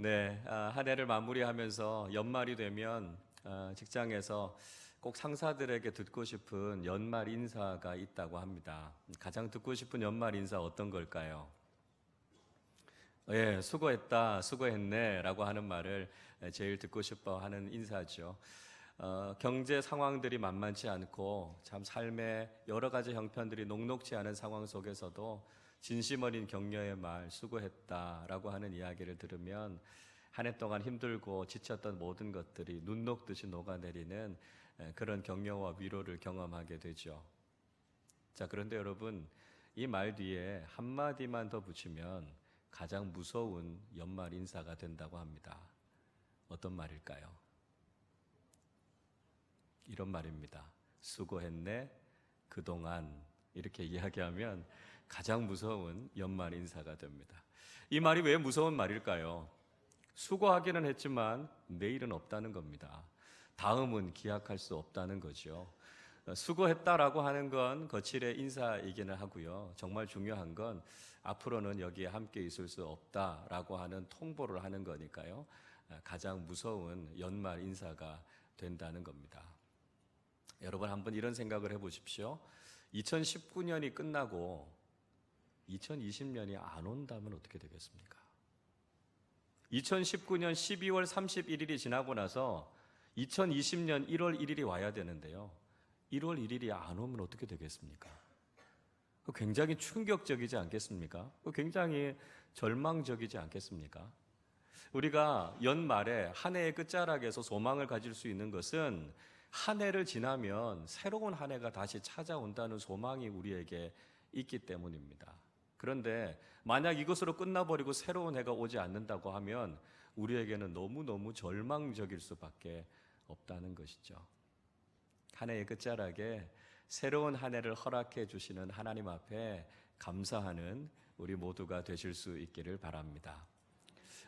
네, 아, 한 해를 마무리하면서 연말이 되면 아, 직장에서 꼭 상사들에게 듣고 싶은 연말 인사가 있다고 합니다. 가장 듣고 싶은 연말 인사 어떤 걸까요? 예, 수고했다, 수고했네 라고 하는 말을 제일 듣고 싶어 하는 인사죠. 어, 경제 상황들이 만만치 않고 참 삶의 여러 가지 형편들이 녹록지 않은 상황 속에서도 진심 어린 격려의 말 수고했다라고 하는 이야기를 들으면 한 해 동안 힘들고 지쳤던 모든 것들이 눈 녹듯이 녹아내리는 에, 그런 격려와 위로를 경험하게 되죠. 자, 그런데 여러분 이 말 뒤에 한 마디만 더 붙이면 가장 무서운 연말 인사가 된다고 합니다. 어떤 말일까요? 이런 말입니다. 수고했네. 그동안 이렇게 이야기하면 가장 무서운 연말 인사가 됩니다. 이 말이 왜 무서운 말일까요? 수고하기는 했지만 내일은 없다는 겁니다. 다음은 기약할 수 없다는 거죠. 어, 수고했다라고 하는 건 거칠의 인사이기는 하고요. 정말 중요한 건 앞으로는 여기에 함께 있을 수 없다라고 하는 통보를 하는 거니까요. 어, 가장 무서운 연말 인사가 된다는 겁니다. 여러분 한번 이런 생각을 해 보십시오. 2019년이 끝나고 2020년이 안 온다면 어떻게 되겠습니까? 2019년 12월 31일이 지나고 나서 2020년 1월 1일이 와야 되는데요. 1월 1일이 안 오면 어떻게 되겠습니까? 그 굉장히 충격적이지 않겠습니까? 그 굉장히 절망적이지 않겠습니까? 우리가 연말에 한 해의 끝자락에서 소망을 가질 수 있는 것은 한 해를 지나면 새로운 한 해가 다시 찾아온다는 소망이 우리에게 있기 때문입니다. 그런데 만약 이것으로 끝나버리고 새로운 해가 오지 않는다고 하면 우리에게는 너무너무 절망적일 수밖에 없다는 것이죠. 한 해의 끝자락에 새로운 한 해를 허락해 주시는 하나님 앞에 감사하는 우리 모두가 되실 수 있기를 바랍니다.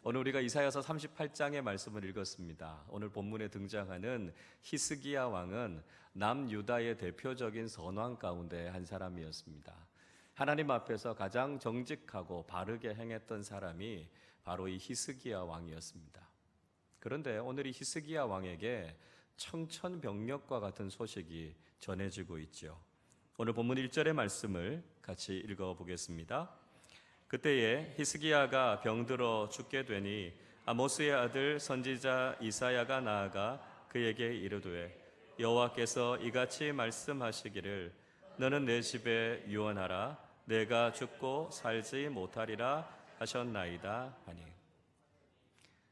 오늘 우리가 이사야서 38장의 말씀을 읽었습니다. 오늘 본문에 등장하는 히스기야 왕은 남유다의 대표적인 선왕 가운데 한 사람이었습니다. 하나님 앞에서 가장 정직하고 바르게 행했던 사람이 바로 이 히스기야 왕이었습니다. 그런데 오늘 이 히스기야 왕에게 청천벽력과 같은 소식이 전해지고 있죠. 오늘 본문 1절의 말씀을 같이 읽어 보겠습니다. 그때에 히스기야가 병들어 죽게 되니 아모스의 아들 선지자 이사야가 나아가 그에게 이르되 여호와께서 이같이 말씀하시기를 너는 내 집에 유언하라 내가 죽고 살지 못하리라 하셨나이다 하니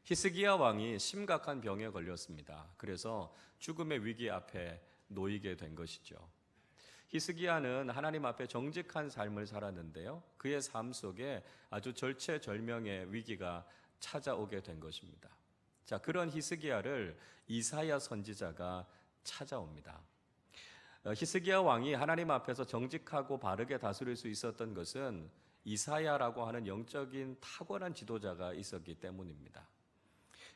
히스기야 왕이 심각한 병에 걸렸습니다. 그래서 죽음의 위기 앞에 놓이게 된 것이죠. 히스기야는 하나님 앞에 정직한 삶을 살았는데요. 그의 삶 속에 아주 절체절명의 위기가 찾아오게 된 것입니다. 자, 그런 히스기야를 이사야 선지자가 찾아옵니다. 어, 히스기야 왕이 하나님 앞에서 정직하고 바르게 다스릴 수 있었던 것은 이사야라고 하는 영적인 탁월한 지도자가 있었기 때문입니다.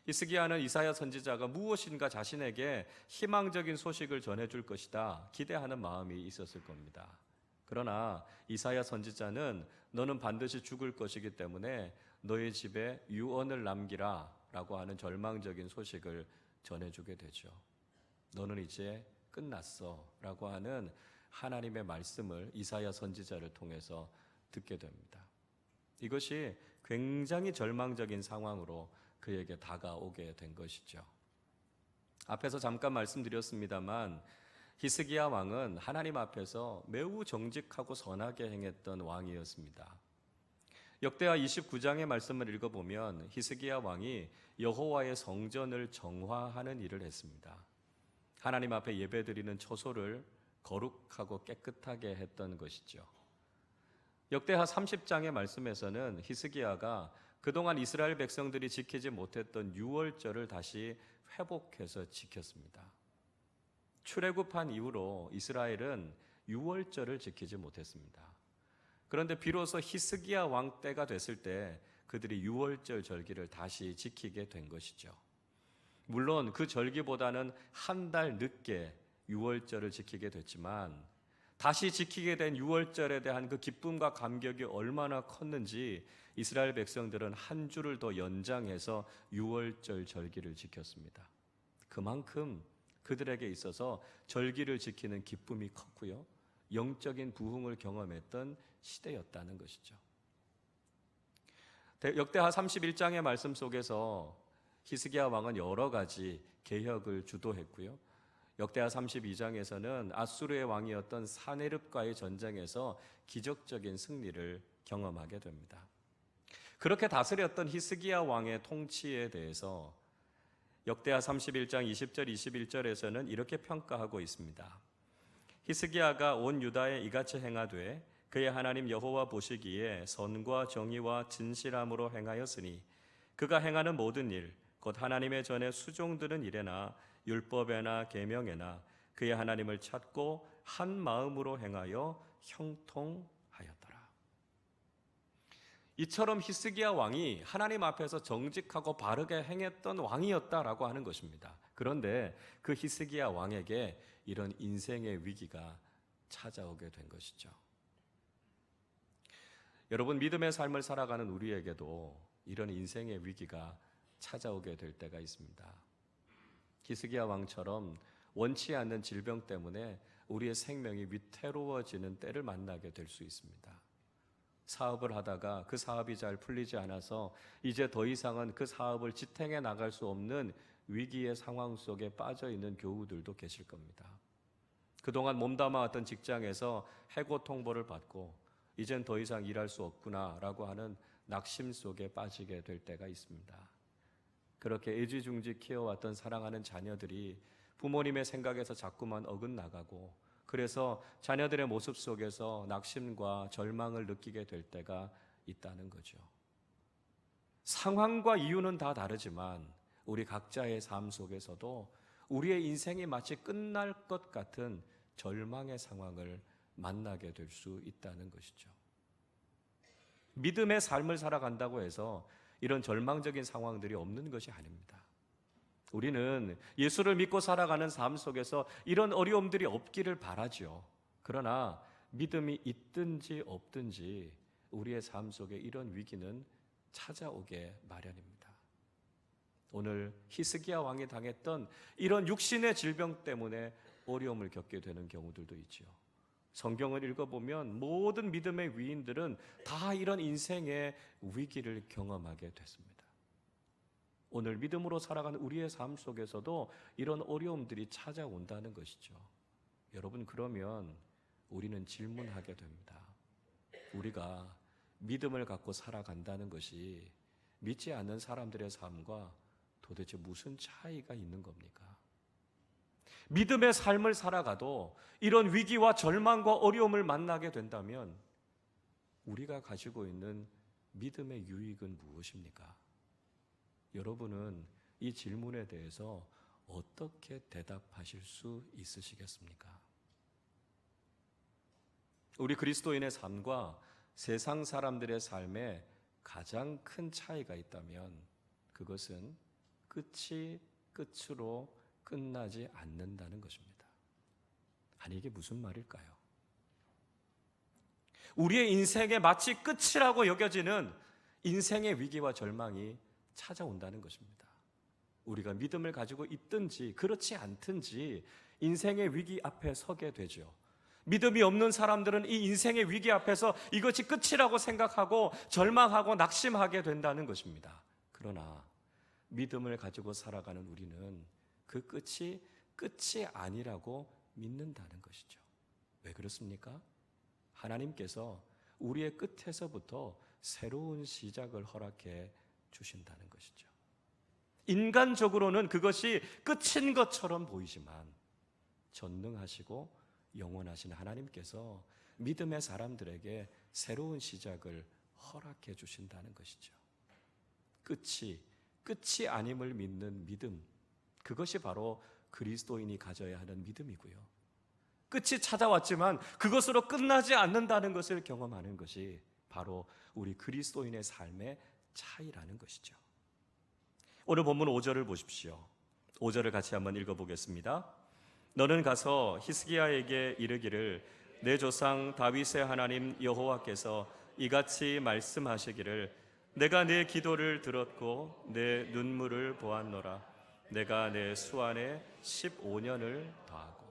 히스기야는 이사야 선지자가 무엇인가 자신에게 희망적인 소식을 전해줄 것이다 기대하는 마음이 있었을 겁니다. 그러나 이사야 선지자는 너는 반드시 죽을 것이기 때문에 너의 집에 유언을 남기라라고 하는 절망적인 소식을 전해주게 되죠. 너는 이제 끝났어 라고 하는 하나님의 말씀을 이사야 선지자를 통해서 듣게 됩니다. 이것이 굉장히 절망적인 상황으로 그에게 다가오게 된 것이죠. 앞에서 잠깐 말씀드렸습니다만 히스기야 왕은 하나님 앞에서 매우 정직하고 선하게 행했던 왕이었습니다. 역대하 29장의 말씀을 읽어보면 히스기야 왕이 여호와의 성전을 정화하는 일을 했습니다. 하나님 앞에 예배드리는 초소를 거룩하고 깨끗하게 했던 것이죠. 역대하 30장의 말씀에서는 히스기야가 그동안 이스라엘 백성들이 지키지 못했던 유월절을 다시 회복해서 지켰습니다. 출애굽한 이후로 이스라엘은 유월절을 지키지 못했습니다. 그런데 비로소 히스기야 왕 때가 됐을 때 그들이 유월절 절기를 다시 지키게 된 것이죠. 물론 그 절기보다는 한 달 늦게 유월절을 지키게 됐지만 다시 지키게 된 유월절에 대한 그 기쁨과 감격이 얼마나 컸는지 이스라엘 백성들은 한 주를 더 연장해서 유월절 절기를 지켰습니다. 그만큼 그들에게 있어서 절기를 지키는 기쁨이 컸고요. 영적인 부흥을 경험했던 시대였다는 것이죠. 대- 역대하 31장의 말씀 속에서 히스기야 왕은 여러 가지 개혁을 주도했고요. 역대하 32장에서는 아수르의 왕이었던 사네릅과의 전쟁에서 기적적인 승리를 경험하게 됩니다. 그렇게 다스렸던 히스기야 왕의 통치에 대해서 역대하 31장 20절 21절에서는 이렇게 평가하고 있습니다. 히스기야가 온 유다에 이같이 행하되 그의 하나님 여호와 보시기에 선과 정의와 진실함으로 행하였으니 그가 행하는 모든 일 곧 하나님의 전에 수종드는 일에나 율법에나 계명에나 그의 하나님을 찾고 한 마음으로 행하여 형통하였더라. 이처럼 히스기야 왕이 하나님 앞에서 정직하고 바르게 행했던 왕이었다라고 하는 것입니다. 그런데 그 히스기야 왕에게 이런 인생의 위기가 찾아오게 된 것이죠. 여러분 믿음의 삶을 살아가는 우리에게도 이런 인생의 위기가 찾아오게 될 때가 있습니다. 히스기야 왕처럼 원치 않는 질병 때문에 우리의 생명이 위태로워지는 때를 만나게 될 수 있습니다. 사업을 하다가 그 사업이 잘 풀리지 않아서 이제 더 이상은 그 사업을 지탱해 나갈 수 없는 위기의 상황 속에 빠져 있는 교우들도 계실 겁니다. 그동안 몸담아왔던 직장에서 해고 통보를 받고 이젠 더 이상 일할 수 없구나라고 하는 낙심 속에 빠지게 될 때가 있습니다. 그렇게 애지중지 키워왔던 사랑하는 자녀들이 부모님의 생각에서 자꾸만 어긋나가고 그래서 자녀들의 모습 속에서 낙심과 절망을 느끼게 될 때가 있다는 거죠. 상황과 이유는 다 다르지만 우리 각자의 삶 속에서도 우리의 인생이 마치 끝날 것 같은 절망의 상황을 만나게 될 수 있다는 것이죠. 믿음의 삶을 살아간다고 해서 이런 절망적인 상황들이 없는 것이 아닙니다. 우리는 예수를 믿고 살아가는 삶 속에서 이런 어려움들이 없기를 바라죠. 그러나 믿음이 있든지 없든지 우리의 삶 속에 이런 위기는 찾아오게 마련입니다. 오늘 히스기야 왕이 당했던 이런 육신의 질병 때문에 어려움을 겪게 되는 경우들도 있지요. 성경을 읽어보면 모든 믿음의 위인들은 다 이런 인생의 위기를 경험하게 됐습니다. 오늘 믿음으로 살아가는 우리의 삶 속에서도 이런 어려움들이 찾아온다는 것이죠. 여러분, 그러면 우리는 질문하게 됩니다. 우리가 믿음을 갖고 살아간다는 것이 믿지 않는 사람들의 삶과 도대체 무슨 차이가 있는 겁니까? 믿음의 삶을 살아가도 이런 위기와 절망과 어려움을 만나게 된다면 우리가 가지고 있는 믿음의 유익은 무엇입니까? 여러분은 이 질문에 대해서 어떻게 대답하실 수 있으시겠습니까? 우리 그리스도인의 삶과 세상 사람들의 삶에 가장 큰 차이가 있다면 그것은 끝이 끝으로 끝나지 않는다는 것입니다. 아니, 이게 무슨 말일까요? 우리의 인생의 마치 끝이라고 여겨지는 인생의 위기와 절망이 찾아온다는 것입니다. 우리가 믿음을 가지고 있든지 그렇지 않든지 인생의 위기 앞에 서게 되죠. 믿음이 없는 사람들은 이 인생의 위기 앞에서 이것이 끝이라고 생각하고 절망하고 낙심하게 된다는 것입니다. 그러나 믿음을 가지고 살아가는 우리는 그 끝이 끝이 아니라고 믿는다는 것이죠. 왜 그렇습니까? 하나님께서 우리의 끝에서부터 새로운 시작을 허락해 주신다는 것이죠. 인간적으로는 그것이 끝인 것처럼 보이지만 전능하시고 영원하신 하나님께서 믿음의 사람들에게 새로운 시작을 허락해 주신다는 것이죠. 끝이 끝이 아님을 믿는 믿음 그것이 바로 그리스도인이 가져야 하는 믿음이고요. 끝이 찾아왔지만 그것으로 끝나지 않는다는 것을 경험하는 것이 바로 우리 그리스도인의 삶의 차이라는 것이죠. 오늘 본문 5절을 보십시오. 5절을 같이 한번 읽어 보겠습니다. 너는 가서 히스기야에게 이르기를 내 조상 다윗의 하나님 여호와께서 이같이 말씀하시기를 내가 내 기도를 들었고 내 눈물을 보았노라 내가 내 수안에 15년을 더하고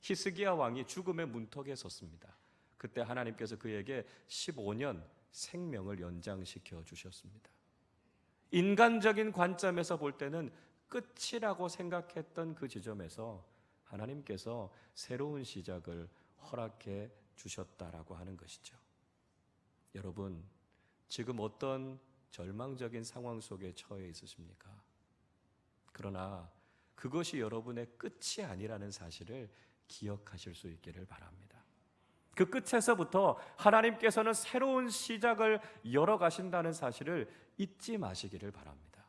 히스기야 왕이 죽음의 문턱에 섰습니다. 그때 하나님께서 그에게 15년 생명을 연장시켜 주셨습니다. 인간적인 관점에서 볼 때는 끝이라고 생각했던 그 지점에서 하나님께서 새로운 시작을 허락해 주셨다라고 하는 것이죠. 여러분, 지금 어떤 절망적인 상황 속에 처해 있으십니까? 그러나 그것이 여러분의 끝이 아니라는 사실을 기억하실 수 있기를 바랍니다. 그 끝에서부터 하나님께서는 새로운 시작을 열어 가신다는 사실을 잊지 마시기를 바랍니다.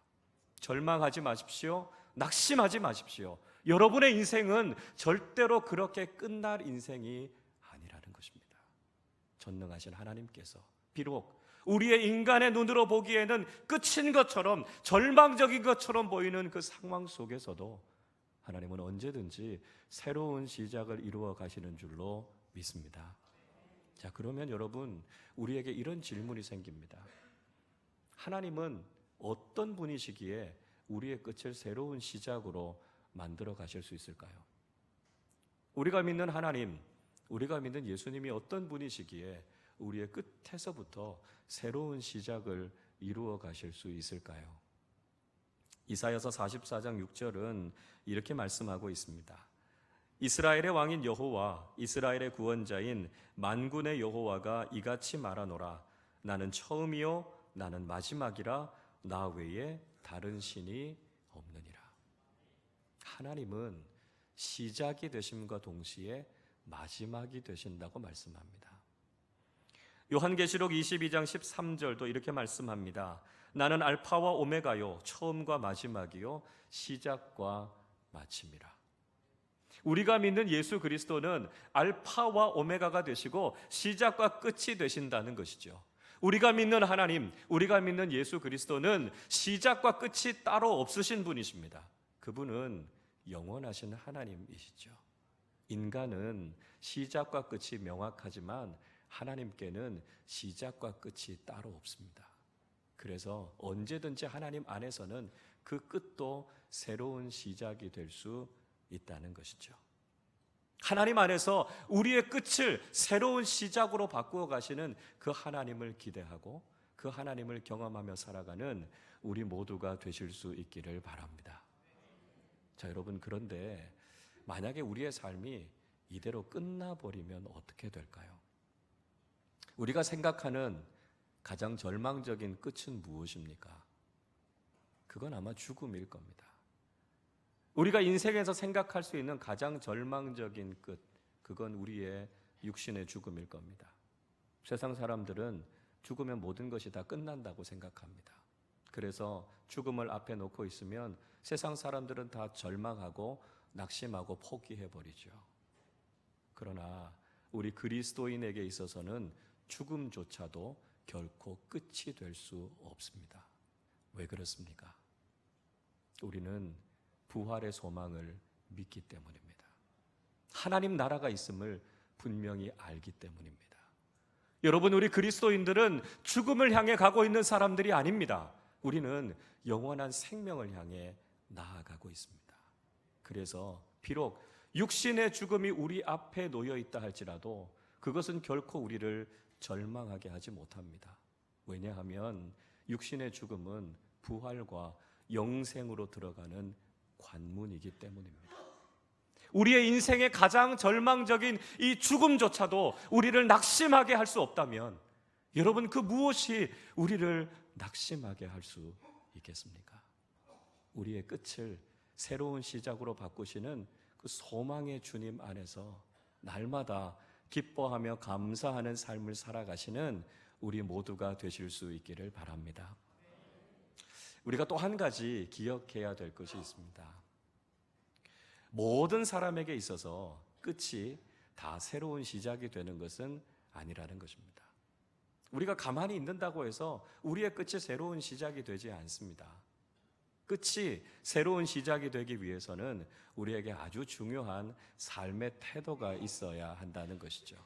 절망하지 마십시오. 낙심하지 마십시오. 여러분의 인생은 절대로 그렇게 끝날 인생이 아니라는 것입니다. 전능하신 하나님께서 비록 우리의 인간의 눈으로 보기에는 끝인 것처럼 절망적인 것처럼 보이는 그 상황 속에서도 하나님은 언제든지 새로운 시작을 이루어 가시는 줄로 믿습니다. 자, 그러면 여러분, 우리에게 이런 질문이 생깁니다. 하나님은 어떤 분이시기에 우리의 끝을 새로운 시작으로 만들어 가실 수 있을까요? 우리가 믿는 하나님, 우리가 믿는 예수님이 어떤 분이시기에 우리의 끝에서부터 새로운 시작을 이루어 가실 수 있을까요? 이사야서 44장 6절은 이렇게 말씀하고 있습니다. 이스라엘의 왕인 여호와 이스라엘의 구원자인 만군의 여호와가 이같이 말하노라 나는 처음이요 나는 마지막이라 나 외에 다른 신이 없느니라. 하나님은 시작이 되심과 동시에 마지막이 되신다고 말씀합니다. 요한계시록 22장 13절도 이렇게 말씀합니다. 나는 알파와 오메가요 처음과 마지막이요 시작과 마침이라. 우리가 믿는 예수 그리스도는 알파와 오메가가 되시고 시작과 끝이 되신다는 것이죠. 우리가 믿는 하나님, 우리가 믿는 예수 그리스도는 시작과 끝이 따로 없으신 분이십니다. 그분은 영원하신 하나님이시죠. 인간은 시작과 끝이 명확하지만 하나님께는 시작과 끝이 따로 없습니다. 그래서 언제든지 하나님 안에서는 그 끝도 새로운 시작이 될 수 있다는 것이죠. 하나님 안에서 우리의 끝을 새로운 시작으로 바꾸어 가시는 그 하나님을 기대하고 그 하나님을 경험하며 살아가는 우리 모두가 되실 수 있기를 바랍니다. 자, 여러분, 그런데 만약에 우리의 삶이 이대로 끝나버리면 어떻게 될까요? 우리가 생각하는 가장 절망적인 끝은 무엇입니까? 그건 아마 죽음일 겁니다. 우리가 인생에서 생각할 수 있는 가장 절망적인 끝, 그건 우리의 육신의 죽음일 겁니다. 세상 사람들은 죽으면 모든 것이 다 끝난다고 생각합니다. 그래서 죽음을 앞에 놓고 있으면 세상 사람들은 다 절망하고 낙심하고 포기해 버리죠. 그러나 우리 그리스도인에게 있어서는 죽음조차도 결코 끝이 될 수 없습니다. 왜 그렇습니까? 우리는 부활의 소망을 믿기 때문입니다. 하나님 나라가 있음을 분명히 알기 때문입니다. 여러분, 우리 그리스도인들은 죽음을 향해 가고 있는 사람들이 아닙니다. 우리는 영원한 생명을 향해 나아가고 있습니다. 그래서 비록 육신의 죽음이 우리 앞에 놓여 있다 할지라도 그것은 결코 우리를 절망하게 하지 못합니다. 왜냐하면 육신의 죽음은 부활과 영생으로 들어가는 관문이기 때문입니다. 우리의 인생의 가장 절망적인 이 죽음조차도 우리를 낙심하게 할 수 없다면 여러분 그 무엇이 우리를 낙심하게 할 수 있겠습니까? 우리의 끝을 새로운 시작으로 바꾸시는 그 소망의 주님 안에서 날마다 기뻐하며 감사하는 삶을 살아가시는 우리 모두가 되실 수 있기를 바랍니다. 우리가 또 한 가지 기억해야 될 것이 있습니다. 모든 사람에게 있어서 끝이 다 새로운 시작이 되는 것은 아니라는 것입니다. 우리가 가만히 있는다고 해서 우리의 끝이 새로운 시작이 되지 않습니다. 끝이 새로운 시작이 되기 위해서는 우리에게 아주 중요한 삶의 태도가 있어야 한다는 것이죠.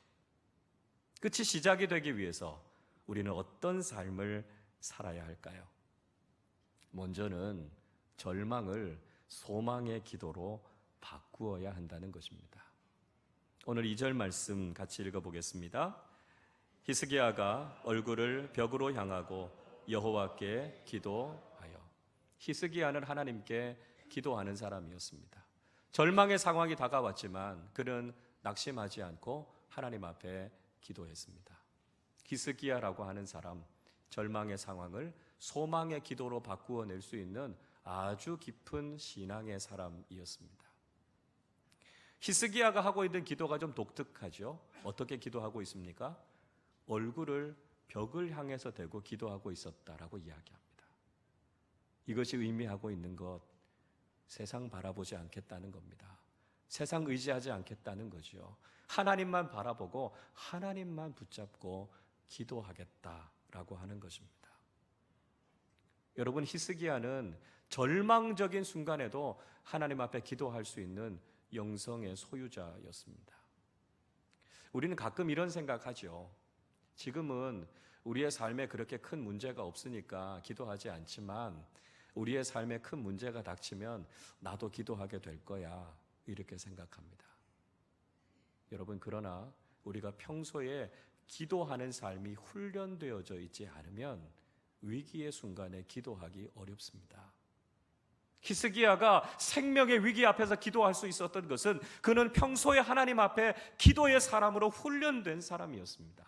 끝이 시작이 되기 위해서 우리는 어떤 삶을 살아야 할까요? 먼저는 절망을 소망의 기도로 바꾸어야 한다는 것입니다. 오늘 2절 말씀 같이 읽어 보겠습니다. 히스기야가 얼굴을 벽으로 향하고 여호와께 기도하여 히스기야는 하나님께 기도하는 사람이었습니다. 절망의 상황이 다가왔지만 그는 낙심하지 않고 하나님 앞에 기도했습니다. 히스기야라고 하는 사람 절망의 상황을 소망의 기도로 바꾸어 낼 수 있는 아주 깊은 신앙의 사람이었습니다. 히스기야가 하고 있는 기도가 좀 독특하죠. 어떻게 기도하고 있습니까? 얼굴을 벽을 향해서 대고 기도하고 있었다라고 이야기합니다. 이것이 의미하고 있는 것 세상 바라보지 않겠다는 겁니다. 세상 의지하지 않겠다는 거죠. 하나님만 바라보고 하나님만 붙잡고 기도하겠다라고 하는 것입니다. 여러분 히스기야는 절망적인 순간에도 하나님 앞에 기도할 수 있는 영성의 소유자였습니다. 우리는 가끔 이런 생각하죠. 지금은 우리의 삶에 그렇게 큰 문제가 없으니까 기도하지 않지만 우리의 삶에 큰 문제가 닥치면 나도 기도하게 될 거야. 이렇게 생각합니다. 여러분, 그러나 우리가 평소에 기도하는 삶이 훈련되어져 있지 않으면 위기의 순간에 기도하기 어렵습니다. 히스기야가 생명의 위기 앞에서 기도할 수 있었던 것은 그는 평소에 하나님 앞에 기도의 사람으로 훈련된 사람이었습니다.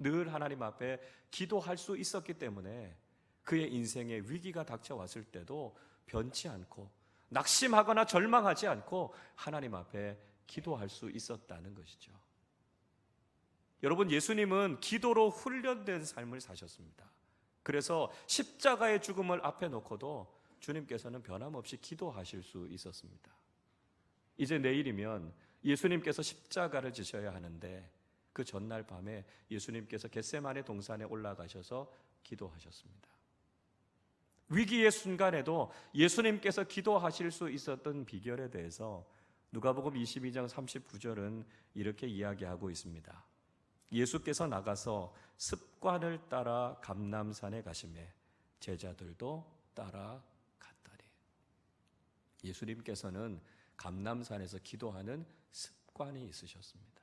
늘 하나님 앞에 기도할 수 있었기 때문에 그의 인생에 위기가 닥쳐왔을 때도 변치 않고 낙심하거나 절망하지 않고 하나님 앞에 기도할 수 있었다는 것이죠. 여러분, 예수님은 기도로 훈련된 삶을 사셨습니다. 그래서 십자가의 죽음을 앞에 놓고도 주님께서는 변함없이 기도하실 수 있었습니다. 이제 내일이면 예수님께서 십자가를 지셔야 하는데 그 전날 밤에 예수님께서 겟세마네 동산에 올라가셔서 기도하셨습니다. 위기의 순간에도 예수님께서 기도하실 수 있었던 비결에 대해서 누가복음 22장 39절은 이렇게 이야기하고 있습니다. 예수께서 나가서 습관을 따라 감남산에 가심에 제자들도 따라 갔다니. 예수님께서는 감남산에서 기도하는 습관이 있으셨습니다.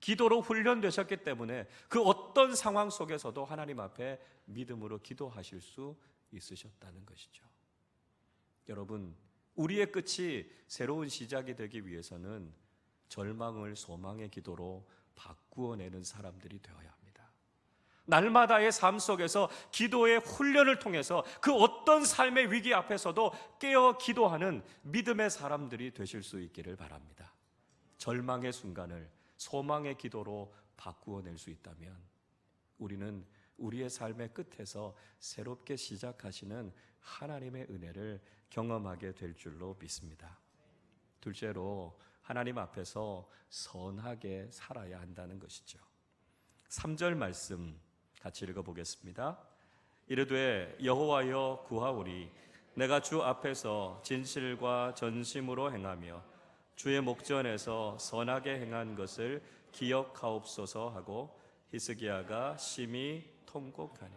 기도로 훈련되셨기 때문에 그 어떤 상황 속에서도 하나님 앞에 믿음으로 기도하실 수 있으셨다는 것이죠. 여러분, 우리의 끝이 새로운 시작이 되기 위해서는 절망을 소망의 기도로 바꾸어내는 사람들이 되어야 합니다. 날마다의 삶 속에서 기도의 훈련을 통해서 그 어떤 삶의 위기 앞에서도 깨어 기도하는 믿음의 사람들이 되실 수 있기를 바랍니다. 절망의 순간을 소망의 기도로 바꾸어낼 수 있다면 우리는 우리의 삶의 끝에서 새롭게 시작하시는 하나님의 은혜를 경험하게 될 줄로 믿습니다. 둘째로 하나님 앞에서 선하게 살아야 한다는 것이죠. 3절 말씀 같이 읽어 보겠습니다. 이르되 여호와여 구하오리 내가 주 앞에서 진실과 전심으로 행하며 주의 목전에서 선하게 행한 것을 기억하옵소서 하고 히스기야가 심히 통곡하니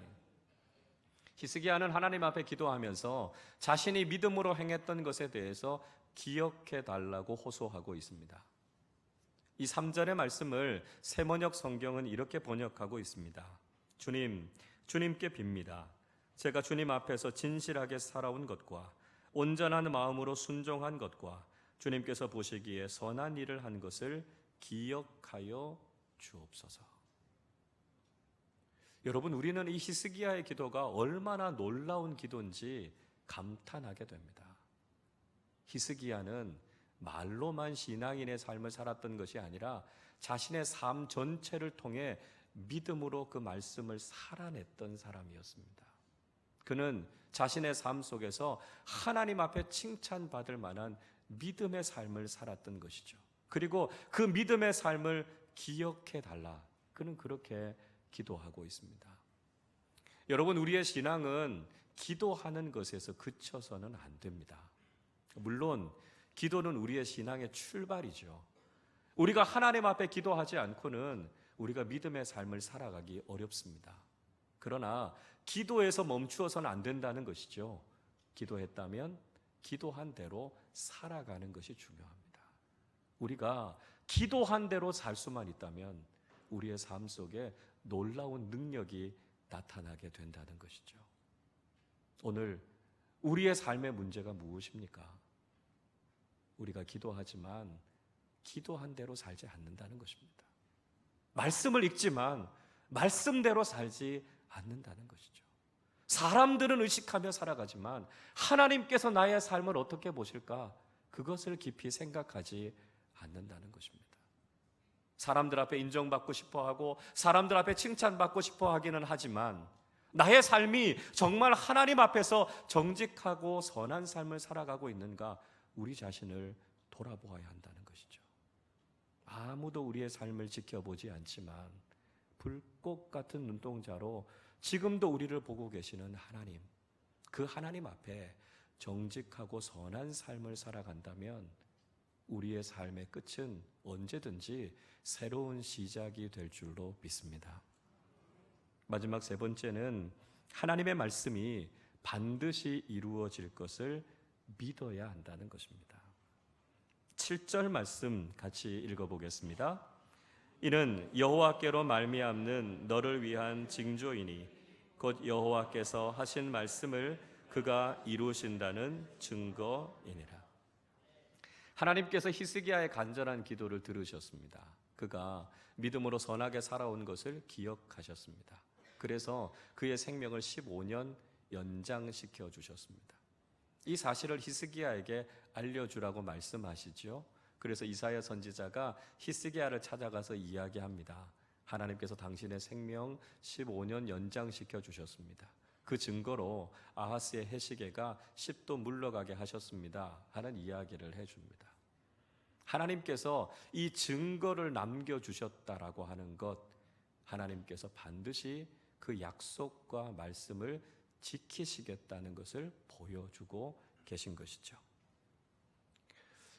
히스기야는 하나님 앞에 기도하면서 자신이 믿음으로 행했던 것에 대해서 기억해 달라고 호소하고 있습니다. 이 3절의 말씀을 세번역 성경은 이렇게 번역하고 있습니다. 주님, 주님께 빕니다. 제가 주님 앞에서 진실하게 살아온 것과 온전한 마음으로 순종한 것과 주님께서 보시기에 선한 일을 한 것을 기억하여 주옵소서. 여러분, 우리는 이 히스기야의 기도가 얼마나 놀라운 기도인지 감탄하게 됩니다. 히스기야는 말로만 신앙인의 삶을 살았던 것이 아니라 자신의 삶 전체를 통해 믿음으로 그 말씀을 살아냈던 사람이었습니다. 그는 자신의 삶 속에서 하나님 앞에 칭찬받을 만한 믿음의 삶을 살았던 것이죠. 그리고 그 믿음의 삶을 기억해 달라. 그는 그렇게 기도하고 있습니다. 여러분, 우리의 신앙은 기도하는 것에서 그쳐서는 안 됩니다. 물론 기도는 우리의 신앙의 출발이죠. 우리가 하나님 앞에 기도하지 않고는 우리가 믿음의 삶을 살아가기 어렵습니다. 그러나 기도에서 멈추어서는 안 된다는 것이죠. 기도했다면 기도한 대로 살아가는 것이 중요합니다. 우리가 기도한 대로 살 수만 있다면 우리의 삶 속에 놀라운 능력이 나타나게 된다는 것이죠. 오늘 우리의 삶의 문제가 무엇입니까? 우리가 기도하지만 기도한 대로 살지 않는다는 것입니다. 말씀을 읽지만 말씀대로 살지 않는다는 것이죠. 사람들은 의식하며 살아가지만 하나님께서 나의 삶을 어떻게 보실까? 그것을 깊이 생각하지 않는다는 것입니다. 사람들 앞에 인정받고 싶어 하고 사람들 앞에 칭찬받고 싶어 하기는 하지만 나의 삶이 정말 하나님 앞에서 정직하고 선한 삶을 살아가고 있는가 우리 자신을 돌아보아야 한다는 것이죠. 아무도 우리의 삶을 지켜보지 않지만 불꽃 같은 눈동자로 지금도 우리를 보고 계시는 하나님, 그 하나님 앞에 정직하고 선한 삶을 살아간다면 우리의 삶의 끝은 언제든지 새로운 시작이 될 줄로 믿습니다. 마지막 세 번째는 하나님의 말씀이 반드시 이루어질 것을 믿어야 한다는 것입니다. 7절 말씀 같이 읽어 보겠습니다. 이는 여호와께로 말미암는 너를 위한 징조이니 곧 여호와께서 하신 말씀을 그가 이루신다는 증거이니라. 하나님께서 히스기야의 간절한 기도를 들으셨습니다. 그가 믿음으로 선하게 살아온 것을 기억하셨습니다. 그래서 그의 생명을 15년 연장시켜 주셨습니다. 이 사실을 히스기야에게 알려주라고 말씀하시죠. 그래서 이사야 선지자가 히스기야를 찾아가서 이야기합니다. 하나님께서 당신의 생명 15년 연장시켜 주셨습니다. 그 증거로 아하스의 해시계가 10도 물러가게 하셨습니다. 하는 이야기를 해줍니다. 하나님께서 이 증거를 남겨주셨다라고 하는 것, 하나님께서 반드시 그 약속과 말씀을 지키시겠다는 것을 보여주고 계신 것이죠.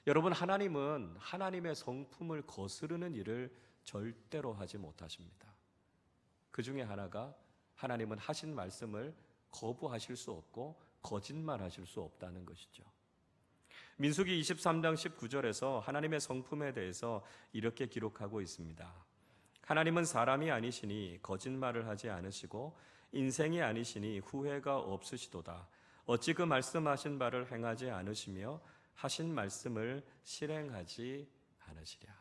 여러분, 하나님은 하나님의 성품을 거스르는 일을 절대로 하지 못하십니다. 그 중에 하나가 하나님은 하신 말씀을 거부하실 수 없고 거짓말하실 수 없다는 것이죠. 민수기 23장 19절에서 하나님의 성품에 대해서 이렇게 기록하고 있습니다. 하나님은 사람이 아니시니 거짓말을 하지 않으시고 인생이 아니시니 후회가 없으시도다. 어찌 그 말씀하신 바를 행하지 않으시며 하신 말씀을 실행하지 않으시랴.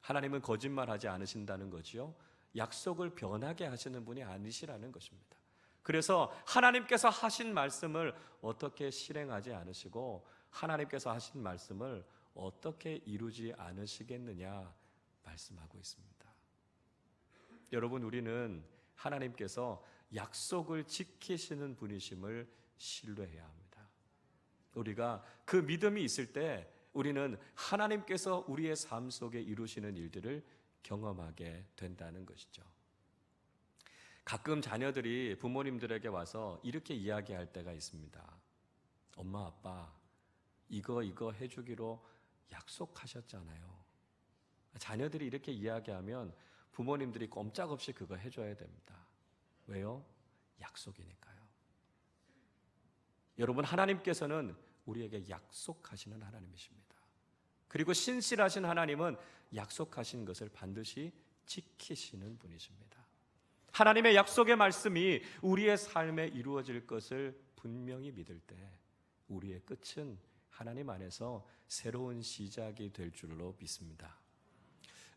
하나님은 거짓말하지 않으신다는 거지요. 약속을 변하게 하시는 분이 아니시라는 것입니다. 그래서 하나님께서 하신 말씀을 어떻게 실행하지 않으시고 하나님께서 하신 말씀을 어떻게 이루지 않으시겠느냐 말씀하고 있습니다. 여러분 우리는 하나님께서 약속을 지키시는 분이심을 신뢰해야 합니다. 우리가 그 믿음이 있을 때 우리는 하나님께서 우리의 삶 속에 이루시는 일들을 경험하게 된다는 것이죠. 가끔 자녀들이 부모님들에게 와서 이렇게 이야기할 때가 있습니다. 엄마, 아빠, 이거, 이거 해주기로 약속하셨잖아요. 자녀들이 이렇게 이야기하면 부모님들이 꼼짝없이 그거 해줘야 됩니다. 왜요? 약속이니까요. 여러분, 하나님께서는 우리에게 약속하시는 하나님이십니다. 그리고 신실하신 하나님은 약속하신 것을 반드시 지키시는 분이십니다. 하나님의 약속의 말씀이 우리의 삶에 이루어질 것을 분명히 믿을 때 우리의 끝은 하나님 안에서 새로운 시작이 될 줄로 믿습니다.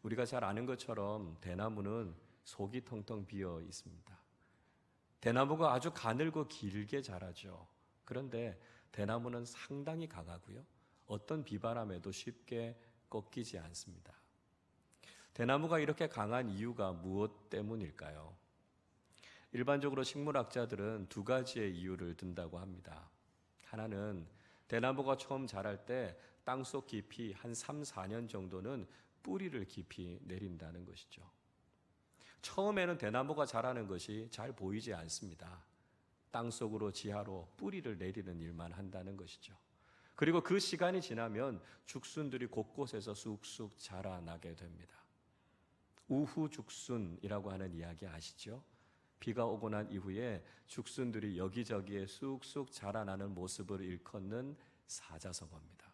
우리가 잘 아는 것처럼 대나무는 속이 텅텅 비어 있습니다. 대나무가 아주 가늘고 길게 자라죠. 그런데 대나무는 상당히 강하고요. 어떤 비바람에도 쉽게 꺾이지 않습니다. 대나무가 이렇게 강한 이유가 무엇 때문일까요? 일반적으로 식물학자들은 두 가지의 이유를 든다고 합니다. 하나는 대나무가 처음 자랄 때 땅속 깊이 한 3, 4년 정도는 뿌리를 깊이 내린다는 것이죠. 처음에는 대나무가 자라는 것이 잘 보이지 않습니다. 땅 속으로 지하로 뿌리를 내리는 일만 한다는 것이죠. 그리고 그 시간이 지나면 죽순들이 곳곳에서 쑥쑥 자라나게 됩니다. 우후 죽순이라고 하는 이야기 아시죠? 비가 오고 난 이후에 죽순들이 여기저기에 쑥쑥 자라나는 모습을 일컫는 사자성어입니다.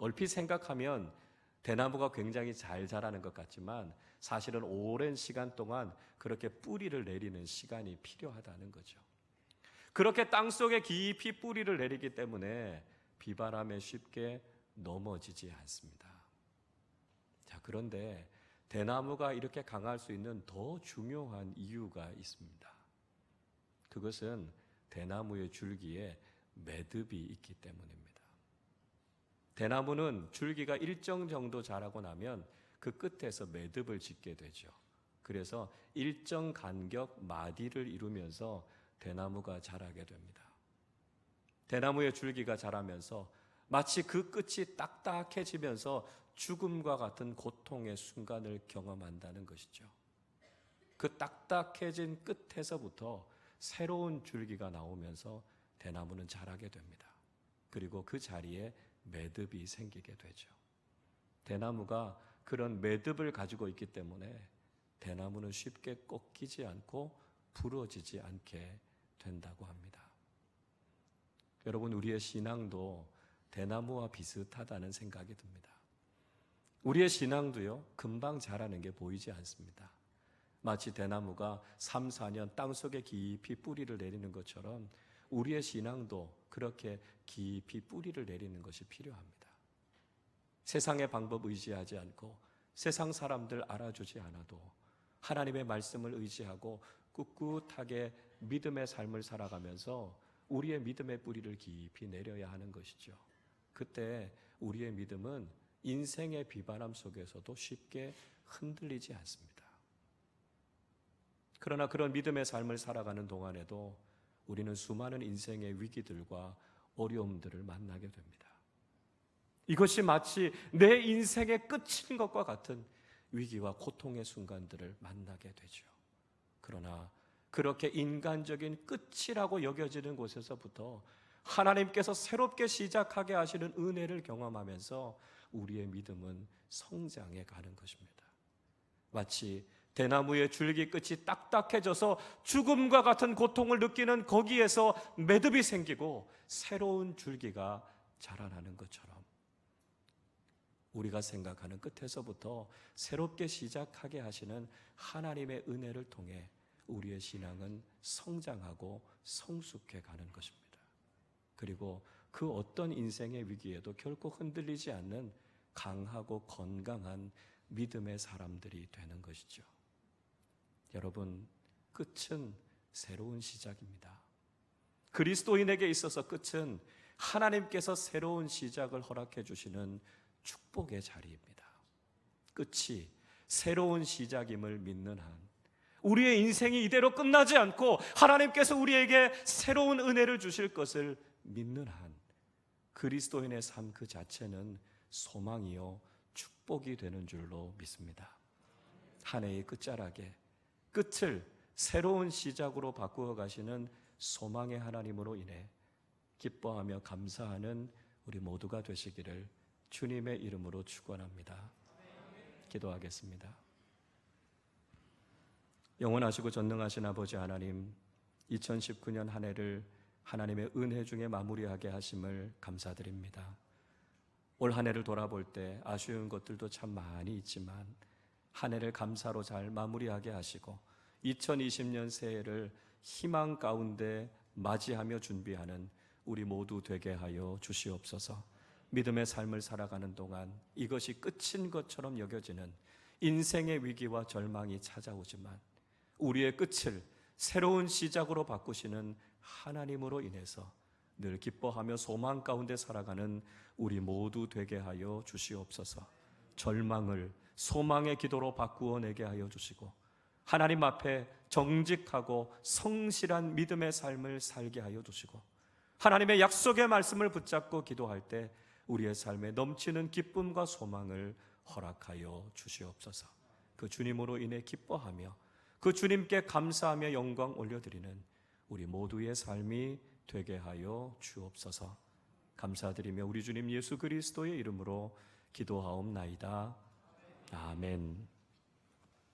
얼핏 생각하면 대나무가 굉장히 잘 자라는 것 같지만 사실은 오랜 시간 동안 그렇게 뿌리를 내리는 시간이 필요하다는 거죠. 그렇게 땅 속에 깊이 뿌리를 내리기 때문에 비바람에 쉽게 넘어지지 않습니다. 자, 그런데 대나무가 이렇게 강할 수 있는 더 중요한 이유가 있습니다. 그것은 대나무의 줄기에 매듭이 있기 때문입니다. 대나무는 줄기가 일정 정도 자라고 나면 그 끝에서 매듭을 짓게 되죠. 그래서 일정 간격 마디를 이루면서 대나무가 자라게 됩니다. 대나무의 줄기가 자라면서 마치 그 끝이 딱딱해지면서 죽음과 같은 고통의 순간을 경험한다는 것이죠. 그 딱딱해진 끝에서부터 새로운 줄기가 나오면서 대나무는 자라게 됩니다. 그리고 그 자리에 매듭이 생기게 되죠. 대나무가 그런 매듭을 가지고 있기 때문에 대나무는 쉽게 꺾이지 않고 부러지지 않게 된다고 합니다. 여러분, 우리의 신앙도 대나무와 비슷하다는 생각이 듭니다. 우리의 신앙도요, 금방 자라는 게 보이지 않습니다. 마치 대나무가 3, 4년 땅 속에 깊이 뿌리를 내리는 것처럼 우리의 신앙도 그렇게 깊이 뿌리를 내리는 것이 필요합니다. 세상의 방법 의지하지 않고 세상 사람들 알아주지 않아도 하나님의 말씀을 의지하고 꿋꿋하게 믿음의 삶을 살아가면서 우리의 믿음의 뿌리를 깊이 내려야 하는 것이죠. 그때 우리의 믿음은 인생의 비바람 속에서도 쉽게 흔들리지 않습니다. 그러나 그런 믿음의 삶을 살아가는 동안에도 우리는 수많은 인생의 위기들과 어려움들을 만나게 됩니다. 이것이 마치 내 인생의 끝인 것과 같은 위기와 고통의 순간들을 만나게 되죠. 그러나 그렇게 인간적인 끝이라고 여겨지는 곳에서부터 하나님께서 새롭게 시작하게 하시는 은혜를 경험하면서 우리의 믿음은 성장해 가는 것입니다. 마치 대나무의 줄기 끝이 딱딱해져서 죽음과 같은 고통을 느끼는 거기에서 매듭이 생기고 새로운 줄기가 자라나는 것처럼 우리가 생각하는 끝에서부터 새롭게 시작하게 하시는 하나님의 은혜를 통해 우리의 신앙은 성장하고 성숙해 가는 것입니다. 그리고 그 어떤 인생의 위기에도 결코 흔들리지 않는 강하고 건강한 믿음의 사람들이 되는 것이죠. 여러분, 끝은 새로운 시작입니다. 그리스도인에게 있어서 끝은 하나님께서 새로운 시작을 허락해 주시는 축복의 자리입니다. 끝이 새로운 시작임을 믿는 한 우리의 인생이 이대로 끝나지 않고 하나님께서 우리에게 새로운 은혜를 주실 것을 믿는 한 그리스도인의 삶 그 자체는 소망이요 축복이 되는 줄로 믿습니다. 한 해의 끝자락에 끝을 새로운 시작으로 바꾸어 가시는 소망의 하나님으로 인해 기뻐하며 감사하는 우리 모두가 되시기를 주님의 이름으로 축원합니다. 기도하겠습니다. 영원하시고 전능하신 아버지 하나님, 2019년 한 해를 하나님의 은혜 중에 마무리하게 하심을 감사드립니다. 올 한 해를 돌아볼 때 아쉬운 것들도 참 많이 있지만 한 해를 감사로 잘 마무리하게 하시고 2020년 새해를 희망 가운데 맞이하며 준비하는 우리 모두 되게 하여 주시옵소서. 믿음의 삶을 살아가는 동안 이것이 끝인 것처럼 여겨지는 인생의 위기와 절망이 찾아오지만 우리의 끝을 새로운 시작으로 바꾸시는 하나님으로 인해서 늘 기뻐하며 소망 가운데 살아가는 우리 모두 되게 하여 주시옵소서. 절망을 소망의 기도로 바꾸어 내게 하여 주시고 하나님 앞에 정직하고 성실한 믿음의 삶을 살게 하여 주시고 하나님의 약속의 말씀을 붙잡고 기도할 때 우리의 삶에 넘치는 기쁨과 소망을 허락하여 주시옵소서. 그 주님으로 인해 기뻐하며 그 주님께 감사하며 영광 올려드리는 우리 모두의 삶이 되게 하여 주옵소서. 감사드리며 우리 주님 예수 그리스도의 이름으로 기도하옵나이다. 아멘.